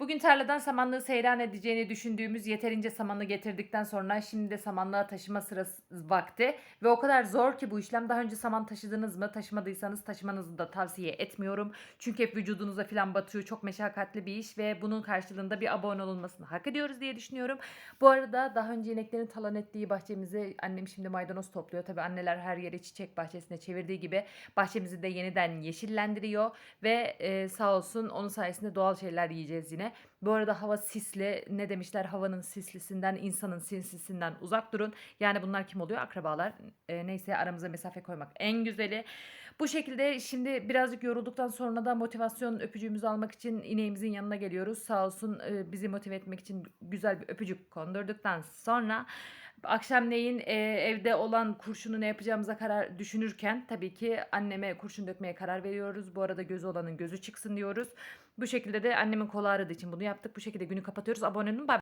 Bugün tarladan samanlığı seyran edeceğini düşündüğümüz yeterince samanı getirdikten sonra şimdi de samanlığa taşıma sırası vakti. Ve o kadar zor ki bu işlem. Daha önce saman taşıdınız mı? Taşımadıysanız taşımanızı da tavsiye etmiyorum. Çünkü hep vücudunuza falan batıyor. Çok meşakkatli bir iş ve bunun karşılığında bir abone olunmasını hak ediyoruz diye düşünüyorum. Bu arada daha önce ineklerin talan ettiği bahçemizi annem şimdi maydanoz topluyor. Tabii anneler her yeri çiçek bahçesine çevirdiği gibi bahçemizi de yeniden yeşillendiriyor. Ve e, sağ olsun onun sayesinde doğal şeyler yiyeceğiz yine. Bu arada hava sisli. Ne demişler? Havanın sislisinden, insanın sinsisinden uzak durun. Yani bunlar kim oluyor? Akrabalar. E, neyse aramıza mesafe koymak en güzeli. Bu şekilde şimdi birazcık yorulduktan sonra da motivasyon öpücüğümüzü almak için ineğimizin yanına geliyoruz. Sağ olsun e, bizi motive etmek için güzel bir öpücük kondurduktan sonra akşamleyin e, evde olan kurşunu ne yapacağımıza karar düşünürken tabii ki anneme kurşun dökmeye karar veriyoruz. Bu arada gözü olanın gözü çıksın diyoruz. Bu şekilde de annemin kolu ağrıdığı için bunu yaptık. Bu şekilde günü kapatıyoruz. Abone olun. Bye